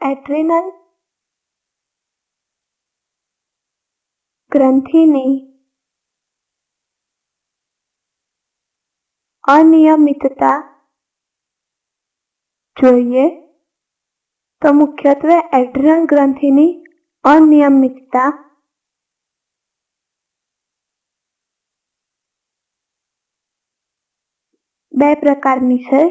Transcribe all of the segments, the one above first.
Adrenal ગ્રંથિની અનિયમિતતા જોઈએ તો મુખ્યત્વે એડ્રિનલ ગ્રંથિની અનિયમિતતા બે પ્રકારની છે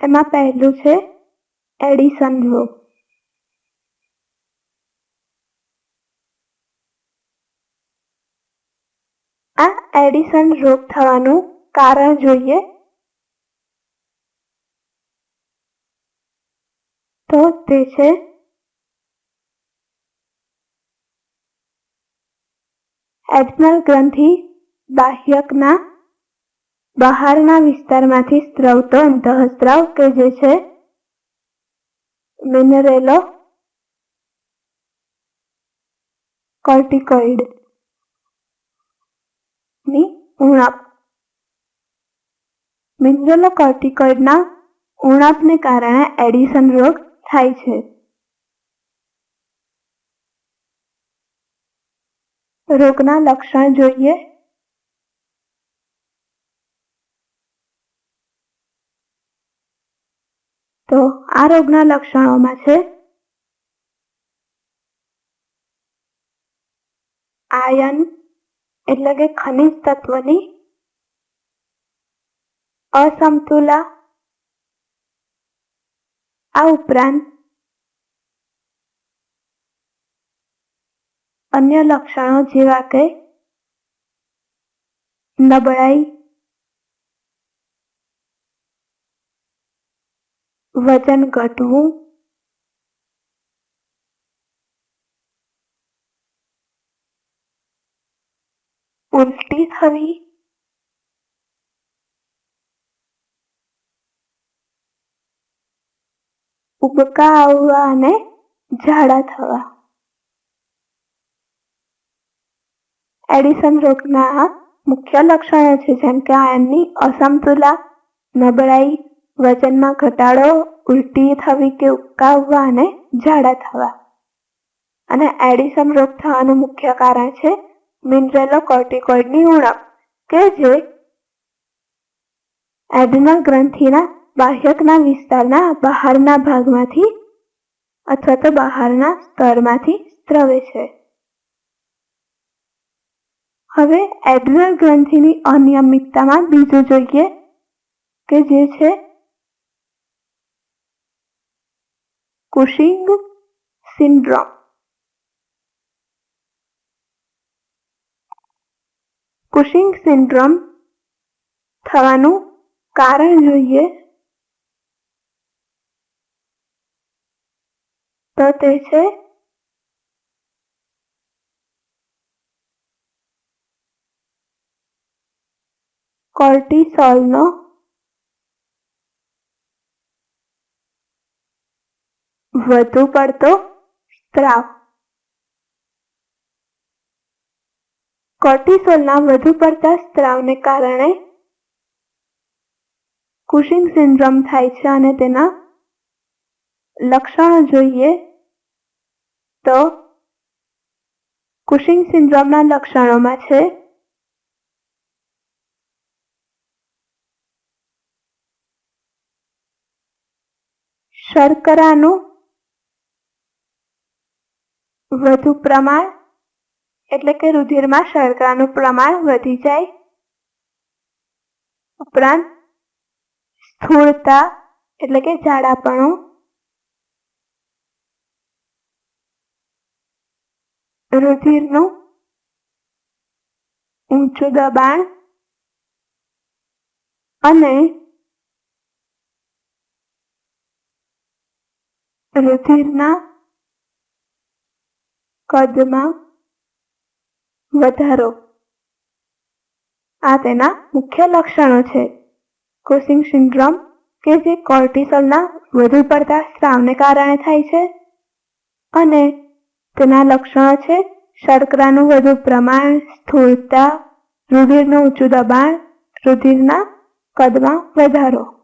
તેમાં પહેલું છે એડિશન રોગ આ એડિશન રોગ થવાનું કારણ જોઈએ. તો તે છે એડનલ ગ્રંથિ બાહ્યકના બહારના વિસ્તારમાંથી સ્ત્રવતો અંતઃસ્ત્રાવ કે જે છે, મિનરેલો કોર્ટિકોઇડની ઉણપ. મિનરલો કોર્ટિકોઇડના ઉણપને કારણે એડિશન રોગ થાય છે. રોગના લક્ષણ જોઈએ. તો આ રોગના લક્ષણોમાં છે. આયન એટલે કે ખનિજ તત્વની અસમતુલા. આ ઉપરાંત અન્ય લક્ષણો જેવા કે નબળાઈ વજન ઘટવું. ઉલટી થવી. ઉબકા આવવા અને ઝાડા થવા. એડિસન રોગના મુખ્ય લક્ષણો છે જેમ કે આયનની અસમતુલા, નબળાઈ વજનમાં ઘટાડો ઉલટી થવી કે ઉકાવવા અને ઝાડા થવા. અને એડિસમ રોગ થવાનું મુખ્ય કારણ છે મિનરેલો કોર્ટિકોઇડની ઉણપ, કે જે એડ્રિનલ ગ્રંથિના બાહ્યકના વિસ્તારના બહારના ભાગમાંથી અથવા તો બહારના સ્તરમાંથી સ્ત્રવે છે. હવે એડ્રિનલ ગ્રંથિની અનિયમિતતામાં બીજું જોઈએ કે જે છે કુશિંગ સિન્ડ્રોમ કુશિંગ સિન્ડ્રોમ થવાનું કારણ જોઈએ તો તે છે કોર્ટિસોલનો વધુ પડતો સ્ત્રાવ. કોર્ટિસોલના વધુ પડતા સ્ત્રાવને કારણે કુશિંગ સિન્ડ્રોમ થાય છે અને તેના લક્ષણો જોઈએ તો કુશિંગ સિન્ડ્રોમના લક્ષણોમાં છે શર્કરાનું વધુ પ્રમાણ, એટલે કે રુધિરમાં શર્કરાનું પ્રમાણ વધી જાય. ઉપરાંત, સ્થૂળતા, એટલે કે જાડાપણું રુધિરનું ઊંચું દબાણ અને રુધિરના કદમાં વધારો. આ તેના મુખ્ય લક્ષણો છે. કોસિંગ સિન્ડ્રોમ કે જે કોર્ટિસોલના વધુ પડતા સ્રાવને કારણે થાય છે અને તેના લક્ષણો છે શર્કરાનું વધુ પ્રમાણ, સ્થૂળતા, રુધિરનું ઊંચું દબાણ, રુધિરના કદમાં વધારો.